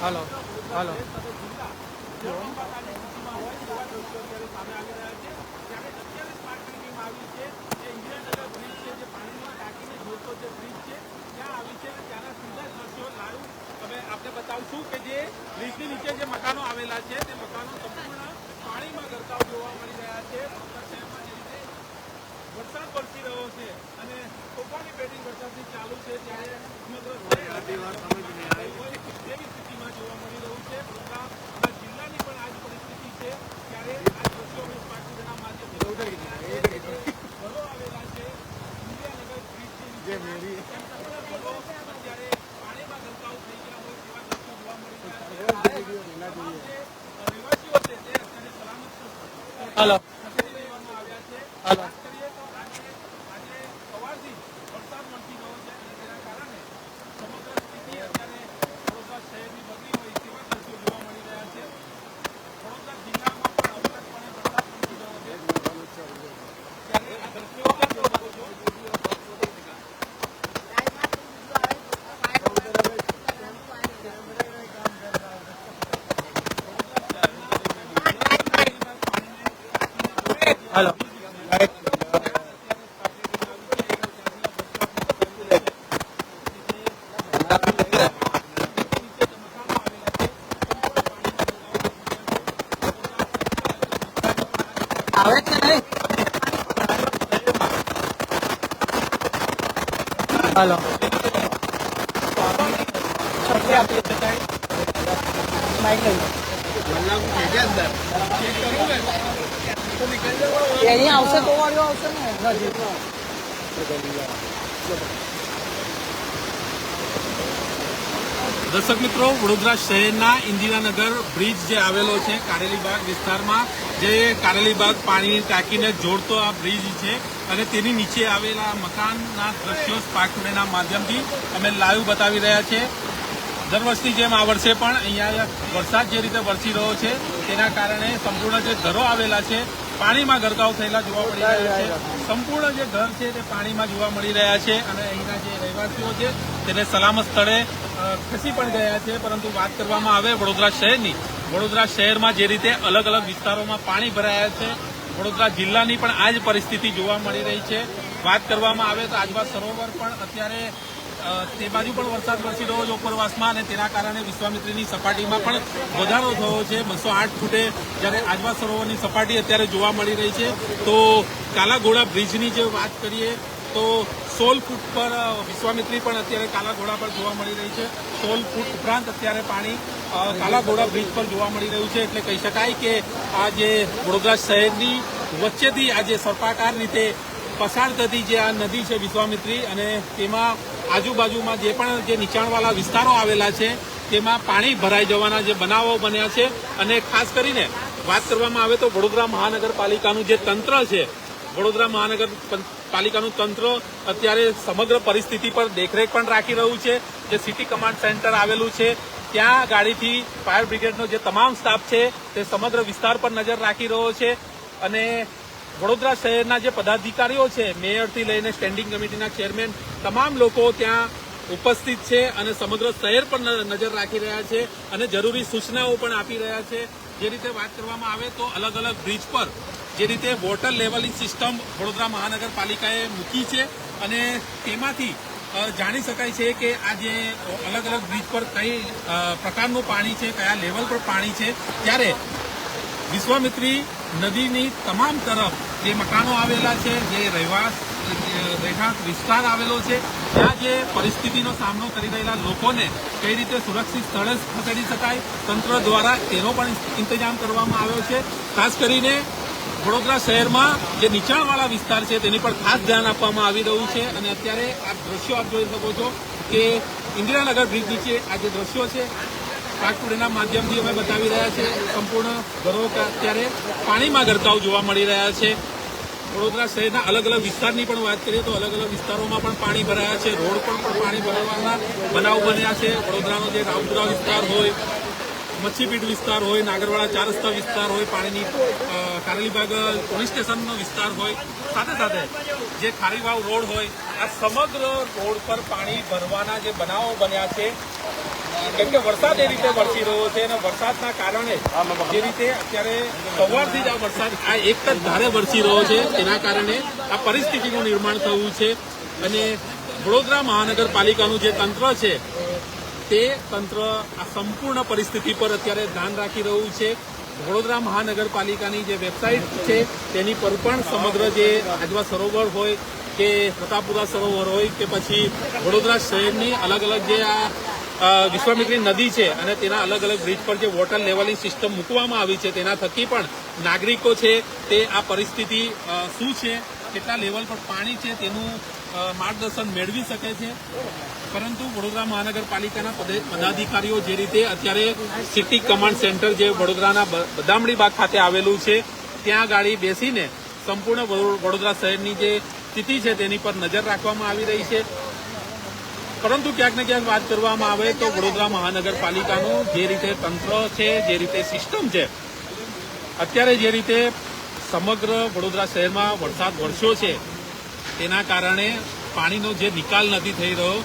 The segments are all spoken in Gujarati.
હાલો હાલો આપણે બતાવશું કે જે બ્રિજની નીચે જે મકાનો આવેલા છે તે મકાનો સંપૂર્ણ પાણીમાં ગરકાવ જોવા મળી રહ્યા છે વડોદરા શહેરમાં જે રીતે વરસાદ વરસી રહ્યો છે અને તોફાની બેટિંગ વરસાદની ચાલુ છે ત્યારે સમગ્ર એવી સ્થિતિમાં જોવા મળી રહ્યું છે. વડોદરા જિલ્લાની પણ આજ પરિસ્થિતિ છે ત્યારે આ દ્રશ્યો અમે પાટીદારના માધ્યમથી. ઘરો આવેલા છે. ઇન્ડિયાનગર બ્રિજ સંપૂર્ણ પાણીમાં ગરકાવ થઈ ગયા હોય તેવા દ્રશ્યો જોવા મળી રહ્યા છે. રહેવાસીઓ છે તે અત્યારે સલામત હાલો ખસેડી લેવામાં આવ્યા છે હાલો વાત કરીએ તો આજે આજે સવારથી વરસાદ વરસી રહ્યો છે અને તેના કારણે સમગ્ર સ્થિતિ અત્યારે વડોદરા શહેરની બગડી હોય તેવા દ્રશ્યો જોવા મળી રહ્યા છે વડોદરા જિલ્લામાં પણ અવિરતપણે વરસાદ વરસી રહ્યો છે ત્યારે આ દ્રશ્યો આપ જોઈ શકો છો હાલો આવે છે નહીં હાલો. દર્શક મિત્રો વડોદરા શહેરના ઇન્દિરાનગર બ્રિજ જે આવેલો છે કારેલીબાગ વિસ્તારમાં જે કારેલીબાગ પાણી ટાંકીને જોડતો આ બ્રિજ છે અને તેની નીચે આવેલા મકાનના દ્રશ્યો સ્પાર્ક માધ્યમથી અમે લાઈવ બતાવી રહ્યા છે. દર વર્ષની જેમ આ વર્ષે પણ અહીંયા વરસાદ જે રીતે વરસી રહ્યો છે, તેના કારણે સંપૂર્ણ જે ઘરો આવેલા છે, પાણીમાં ગરકાવ થયેલા જોવા મળી રહ્યા છે. સંપૂર્ણ જે ઘર છે તે પાણીમાં જોવા મળી રહ્યા છે અને અહીંના જે રહેવાસીઓ છે, તેને સલામત સ્થળે ખસી પણ ગયા છે, પરંતુ વાત કરવામાં આવે વડોદરા શહેરની. વડોદરા શહેરમાં જે રીતે અલગ અલગ વિસ્તારોમાં પાણી ભરાયા છે, વડોદરા જિલ્લાની પણ આ જ પરિસ્થિતિ જોવા મળી રહી છે. વાત કરવામાં આવે તો આજવા સરોવર પણ અત્યારે તે બાજુ પણ વરસાદ વરસી રહ્યો છે ઉપરવાસમાં અને તેના કારણે વિશ્વામિત્રીની સપાટીમાં પણ વધારો થયો છે. બસો આઠ ફૂટે જ્યારે આજવા સરોવરની સપાટી અત્યારે જોવા મળી રહી છે. તો કાલાઘોડા બ્રિજની જે વાત કરીએ તો સોળ ફૂટ પર વિશ્વામિત્રી પણ અત્યારે કાલાઘોડા પર જોવા મળી રહી છે. સોળ ફૂટ ઉપરાંત અત્યારે પાણી કાલાઘોડા બ્રિજ પર જોવા મળી રહ્યું છે. એટલે કહી શકાય કે આ જે વડોદરા શહેરની વચ્ચેથી આજે સર્પાકાર રીતે પસાર થતી જે આ નદી છે વિશ્વામિત્રી અને તેમાં આજુબાજુમાં જે પણ જે નીચાણવાળા વિસ્તારો આવેલા છે, તેમાં પાણી ભરાઈ જવાના જે બનાવો બન્યા છે. અને ખાસ કરીને વાત કરવામાં આવે તો વડોદરા મહાનગરપાલિકાનું જે તંત્ર છે વડોદરા મહાનગર પાલિકાનું તંત્ર અત્યારે સમગ્ર પરિસ્થિતિ પર દેખરેખ પણ રાખી રહ્યું છે. જે સિટી કમાન્ડ સેન્ટર આવેલું છે, ત્યાં ગાડીથી ફાયર બ્રિગેડનો જે તમામ સ્ટાફ છે, તે સમગ્ર વિસ્તાર પર નજર રાખી રહ્યો છે. અને વડોદરા શહેરના જે પદાધિકારીઓ છે, મેયરથી લઈને સ્ટેન્ડિંગ કમિટીના ચેરમેન, તમામ લોકો ત્યાં ઉપસ્થિત છે અને સમગ્ર શહેર પર નજર રાખી રહ્યા છે અને જરૂરી સૂચનાઓ પણ આપી રહ્યા છે. જે રીતે વાત કરવામાં આવે તો અલગ અલગ બ્રિજ પર જે રીતે વોટર લેવલિંગ સિસ્ટમ વડોદરા મહાનગરપાલિકાએ મૂકી છે અને તેમાંથી જાણી શકાય છે કે આ જે અલગ અલગ બ્રિજ પર કઈ પ્રકારનું પાણી છે, કયા લેવલ પર પાણી છે, ત્યારે વિશ્વામિત્રી નદીની તમામ તરફ જે મકાનો આવેલા છે, જે રહેવાસ જે રહેઠાણ વિસ્તાર આવેલો છે. ત્યાં જે પરિસ્થિતિનો સામનો કરી રહેલા લોકોને કઈ રીતે સુરક્ષિત સ્થળે ખસેડી શકાય, તંત્ર દ્વારા તેનો પણ ઇંતજામ કરવામાં આવ્યો છે. ખાસ કરીને વડોદરા શહેરમાં જે નીચાણવાળા વિસ્તાર છે તેની પર ખાસ ધ્યાન આપવામાં આવી રહ્યું છે. અને અત્યારે આ દ્રશ્યો આપ જોઈ શકો છો કે ઇન્દિરાનગર બ્રિજ નીચે આ જે દ્રશ્યો છે કાકટુડીના માધ્યમથી અમે બતાવી રહ્યા છે સંપૂર્ણ ઘરો અત્યારે પાણીમાં ગરકાવ જોવા મળી રહ્યા છે. વડોદરા શહેરના અલગ અલગ વિસ્તારની પણ વાત કરીએ તો અલગ અલગ વિસ્તારોમાં પણ પાણી ભરાયા છે. રોડ પર પણ પાણી ભરાવાના બનાવ બન્યા છે. વડોદરાનો જે રામપુરા વિસ્તાર હોય મચ્છીપીઠ વિસ્તાર હોય, નાગરવાડા ચાર રસ્તા વિસ્તાર હોય, પાણીની કારેલીબાગ પોલીસ સ્ટેશનનો વિસ્તાર હોય. સાથે સાથે જે ખારીવાવ રોડ હોય, આ સમગ્ર રોડ પર પાણી ભરવાના જે બનાવો બન્યા છે કેમ કે વરસાદ એ રીતે વરસી રહ્યો છે અને વરસાદના કારણે જે રીતે અત્યારે સવારથી જ આ વરસાદ આ એક જ ધારે વરસી રહ્યો છે તેના કારણે આ પરિસ્થિતિનું નિર્માણ થયું છે. અને વડોદરા મહાનગરપાલિકાનું જે તંત્ર છે તે તંત્ર આ સંપૂર્ણ પરિસ્થિતિ પર અત્યારે ધ્યાન રાખી રહ્યું છે. વડોદરા મહાનગરપાલિકાની જે વેબસાઇટ છે તેની પર પણ સમગ્ર જે આજવા સરોવર હોય કે પ્રતાપપુરા સરોવર હોય કે પછી વડોદરા શહેરની અલગ અલગ જે આ વિશ્વામિત્રી નદી છે અને તેના અલગ અલગ બ્રિજ પર જે વોટર લેવલિંગ સિસ્ટમ મૂકવામાં આવી છે, તેના થકી પણ નાગરિકો છે તે આ પરિસ્થિતિ શું છે, કેટલા લેવલ પર પાણી છે તેનું માર્ગદર્શન મેળવી શકે છે. પરંતુ વડોદરા મહાનગરપાલિકાના પદે- પદાધિકારીઓ જે રીતે અત્યારે સિટી કમાન્ડ સેન્ટર જે વડોદરાના બદામડી બાગ ખાતે આવેલું છે, ત્યાં ગાડી બેસીને સંપૂર્ણ વડો- વડોદરા શહેરની જે સ્થિતિ છે તેની પર નજર રાખવામાં આવી રહી છે. પરંતુ ક્યાંક ને ક્યાંક વાત કરવામાં આવે તો વડોદરા મહાનગરપાલિકાનું જે રીતે તંત્ર છે, જે રીતે સિસ્ટમ છે, અત્યારે જે રીતે સમગ્ર વડોદરા શહેરમાં વરસાદ વરસ્યો છે, તેના કારણે પાણીનો જે નિકાલ નથી થઈ રહ્યો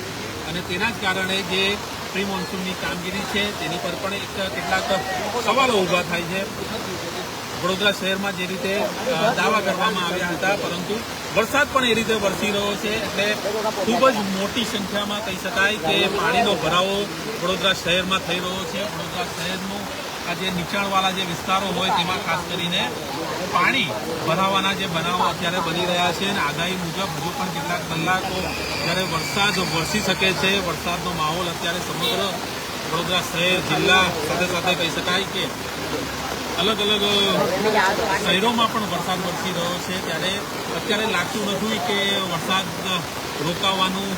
અને તેના જ કારણે જે પ્રી મોન્સૂનની કામગીરી છે, તેની પર પણ એક કેટલાક સવાલો ઊભા થાય છે. વડોદરા શહેરમાં જે રીતે દાવા કરવામાં આવ્યા હતા, પરંતુ વરસાદ પણ એ રીતે વરસી રહ્યો છે, એટલે ખૂબ જ મોટી સંખ્યામાં કહી શકાય કે પાણીનો ભરાવો વડોદરા શહેરમાં થઈ રહ્યો છે. વડોદરા શહેરનું આ જે નીચાણવાળા જે વિસ્તારો હોય તેમાં ખાસ કરીને પાણી ભરાવાના જે બનાવો અત્યારે બની રહ્યા છે અને આગાહી મુજબ હજુ પણ કેટલાક કલાકો જ્યારે વરસાદ વરસી શકે છે, વરસાદનો માહોલ અત્યારે સમગ્ર વડોદરા શહેર, જિલ્લા સાથે સાથે કહી શકાય કે અલગ અલગ શહેરોમાં પણ વરસાદ વરસી રહ્યો છે. ત્યારે અત્યારે લાગતું નથી કે વરસાદ રોકાવાનું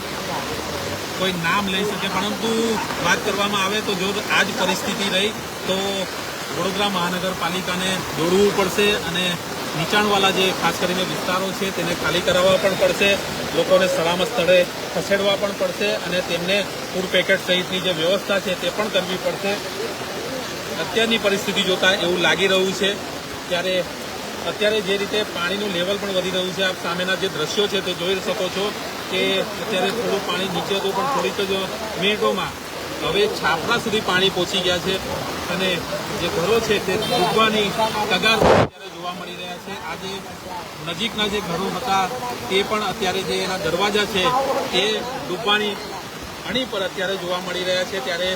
કોઈ નામ લઈ શકે. પરંતુ વાત કરવામાં આવે તો જો આ જ પરિસ્થિતિ રહી તો વડોદરા મહાનગરપાલિકાને દોડવું પડશે અને નીચાણવાળા જે ખાસ કરીને વિસ્તારો છે તેને ખાલી કરાવવા પણ પડશે. લોકોને સલામત સ્થળે ખસેડવા પણ પડશે અને તેમને ફૂડ પેકેટ સહિતની જે વ્યવસ્થા છે તે પણ કરવી પડશે. અત્યારની પરિસ્થિતિ જોતા એવું લાગી રહ્યું છે. ત્યારે અત્યારે જે રીતે પાણીનું લેવલ પણ વધી રહ્યું છે, આપ સામેના જે દ્રશ્યો છે તે જોઈ શકો છો કે અત્યારે થોડું પાણી નીચે હતું, પણ થોડીક જ મિનિટોમાં હવે છાપરા સુધી પાણી પહોંચી ગયા છે અને જે ઘરો છે તે ડૂબવાની કગાર અત્યારે જોવા મળી રહ્યા છે. આજે નજીકના જે ઘરો હતા તે પણ અત્યારે જે એના દરવાજા છે તે ડૂબવાની અણી પર અત્યારે જોવા મળી રહ્યા છે ત્યારે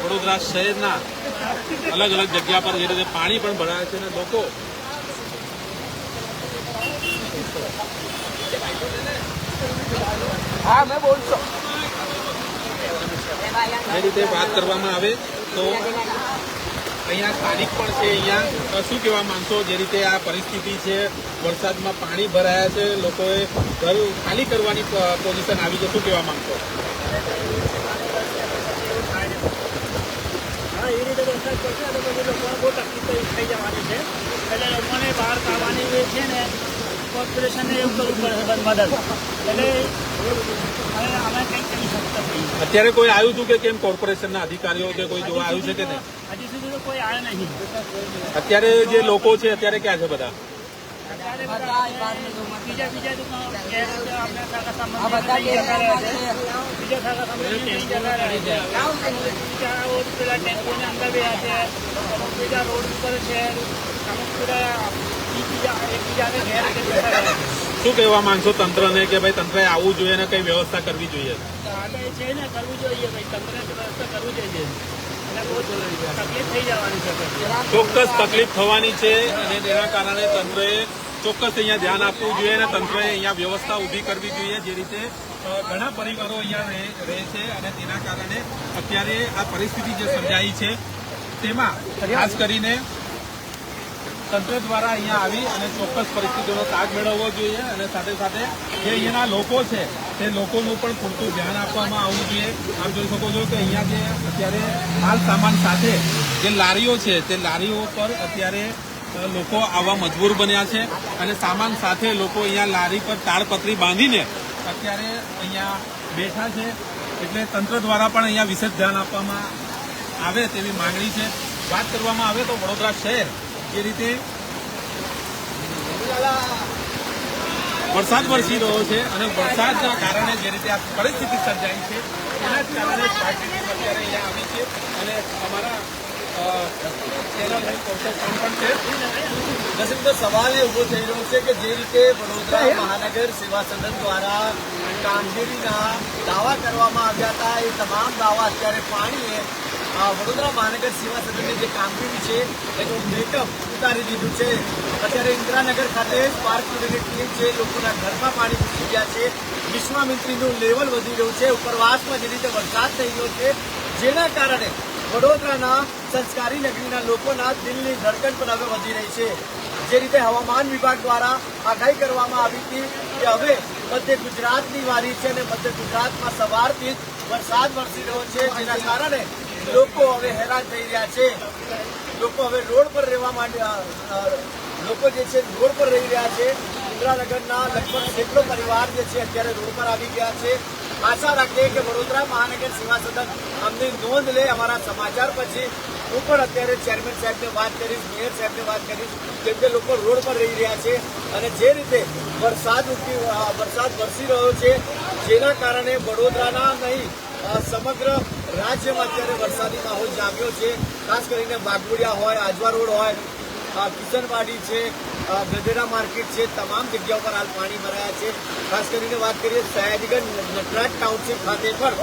વડોદરા શહેરના અલગ અલગ જગ્યા પર જે રીતે પાણી પણ ભરાય છે અને લોકો જે રીતે વાત કરવામાં આવે તો અહીંયા સ્થાનિક પણ છે અહીંયા શું કહેવા માંગશો? જે રીતે આ પરિસ્થિતિ છે વરસાદમાં પાણી ભરાયા છે લોકોએ ઘર ખાલી કરવાની પોઝિશન આવી છે શું કહેવા માંગશો? એ પડશે તો પછી લોકોને બહુ તકલીફ થઈ થઈ જવાની છે એટલે લોકોને બહાર કાઢવાની એ છે ને કોર્પોરેશનને એવું કરવું પડે મદદ એટલે હવે અમે કંઈ કરી શકતા નથી અત્યારે કોઈ આવ્યું હતું કે કેમ કોર્પોરેશનના અધિકારીઓ કે કોઈ જોવા આવ્યું છે કે નહીં? હજી સુધી તો કોઈ આવ્યા નહીં. અત્યારે જે લોકો છે અત્યારે ક્યાં છે બધા? બીજા રોડ ઉપર છે અમુક પેલા બીજા એકબીજાને ઘેર શું કહેવા માંગશો તંત્રને કે ભાઈ તંત્રએ આવવું જોઈએ અને કઈ વ્યવસ્થા કરવી જોઈએ? છે ને કરવું જોઈએ ભાઈ તંત્રને વ્યવસ્થા કરવું જોઈએ. ચોક્કસ તકલીફ થવાની છે અને તેના કારણે તંત્રએ ચોક્કસ અહીંયા ધ્યાન આપવું જોઈએ અને તંત્રએ અહીંયા વ્યવસ્થા ઊભી કરવી જોઈએ જે રીતે ઘણા પરિવારો અહીંયા રહે છે અને તેના કારણે અત્યારે આ પરિસ્થિતિ જે સર્જાઈ છે, તેમાં ખાસ કરીને તંત્ર દ્વારા અહીંયા આવી અને ચોક્કસ પરિસ્થિતિનો તાગ મેળવવો જોઈએ અને સાથે સાથે જે અહીંયાના લોકો છે, તે લોકોનું પણ પૂરતું ધ્યાન આપવામાં આવવું જોઈએ. આપ જોઈ શકો છો કે અહીંયા જે અત્યારે માલ સામાન સાથે જે લારીઓ છે, તે લારીઓ પર અત્યારે લોકો આવવા મજબૂર બન્યા છે અને સામાન સાથે લોકો અહીંયા લારી પર તાળપત્રી બાંધીને અત્યારે અહીંયા બેઠા છે. એટલે તંત્ર દ્વારા પણ અહીંયા વિશેષ ધ્યાન આપવામાં આવે તેવી માંગણી છે. વાત કરવામાં આવે તો વડોદરા શહેર જે રીતે વરસાદ વરસી રહ્યો છે અને વરસાદના કારણે જે રીતે આ પરિસ્થિતિ સર્જાઈ છે, એના જ કારણે અત્યારે અહીંયા આવી છે અને અમારા સવાલ એ ઊભો થઈ રહ્યો છે કે જે રીતે વડોદરા મહાનગર સેવા સદન દ્વારા કામગીરીના દાવા કરવામાં આવ્યા હતા, એ તમામ દાવા અત્યારે પાણીએ વડોદરા મહાનગર સેવા સદનની જે કામગીરી છે, એનું મેકઅપ ઉતારી દીધું છે. અત્યારે ઇન્દિરાનગર ખાતે સ્પાર્ક ટુડેની ટીમ છે લોકોના ઘરમાં પાણી ઘૂસી ગયા છે. વિશ્વામિત્રીનું લેવલ વધી રહ્યું છે. ઉપરવાસમાં જે રીતે વરસાદ થઈ ગયો છે, જેના કારણે વડોદરાના સંસ્કારી નગરીના લોકોના દિલની ધડકન પણ હવે વધી રહી છે. જે રીતે હવામાન વિભાગ દ્વારા આગાહી કરવામાં આવી હતી કે હવે મધ્ય ગુજરાતની વારી છે અને મધ્ય ગુજરાતમાં સવારથી જ વરસાદ વરસી રહ્યો છે. જેના કારણે લોકો હવે હેરાન થઈ રહ્યા છે. લોકો હવે રોડ પર રહેવા અ, લોકો જે છે રોડ પર રહી રહ્યા છે. ઇન્દ્રાનગરના લગભગ સેંકડો પરિવાર જે છે અત્યારે રોડ પર આવી ગયા છે. આશા રાખીએ કે વડોદરા મહાનગર સેવા સદન અમની નોંધ લે અમારા સમાચાર પછી. હું પણ અત્યારે ચેરમેન સાહેબને વાત કરીશ મેયર સાહેબને વાત કરીશ કેમ કે લોકો રોડ પર રહી રહ્યા છે. અને જે રીતે વરસાદ વરસાદ વરસી રહ્યો છે જેના કારણે વડોદરાના નહીં સમગ્ર રાજ્યમાં અત્યારે વરસાદી માહોલ જામ્યો છે. ખાસ કરીને વાઘોડિયા હોય, આજવા રોડ હોય કિશનવાડી છે ગધેરા માર્કેટ છે, તમામ જગ્યાઓ પર હાલ પાણી ભરાયા છે. ખાસ કરીને વાત કરીએ સયાજીગંજ, નટરાજ ટાઉનશીપ ખાતે પણ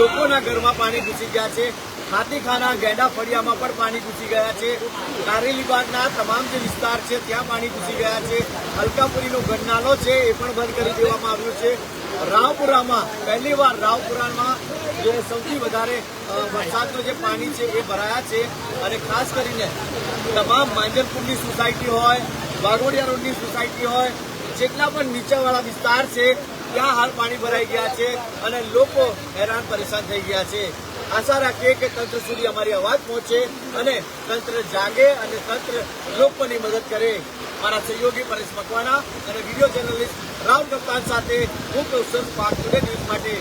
લોકોના ઘરમાં પાણી ઘૂસી ગયા છે. હાથીખાના ગેંડા ફળિયામાં પણ પાણી ઘૂસી ગયા છે. કારેલીબાગના તમામ જે વિસ્તાર છે, ત્યાં પાણી ઘૂસી ગયા છે. અલકાપુરીનો ગન્નાલો છે, એ પણ બંધ કરી દેવામાં આવ્યો છે. રાવપુરામાં પહેલીવાર રાવપુરામાં જે સૌથી વધારે વરસાદનું જે પાણી છે એ ભરાયા છે અને ખાસ કરીને તમામ માંજરપુરની સોસાયટી હોય, વાઘોડિયા રોડની સોસાયટી હોય, જેટલા પણ નીચાવાળા વિસ્તાર છે, ત્યાં હાલ પાણી ભરાઈ ગયા છે અને લોકો હેરાન પરેશાન થઈ ગયા છે. આશા રાખીએ કે તંત્ર સુધી અમારી અવાજ પહોંચે અને તંત્ર જાગે અને તંત્ર લોકોની મદદ કરે. મારા સહયોગી પરેશ મકવાણા અને વીડિયો જર્નલિસ્ટ રામ કપ્તાન સાથે હું કૌશલ પાક ટુડે ન્યૂઝ માટે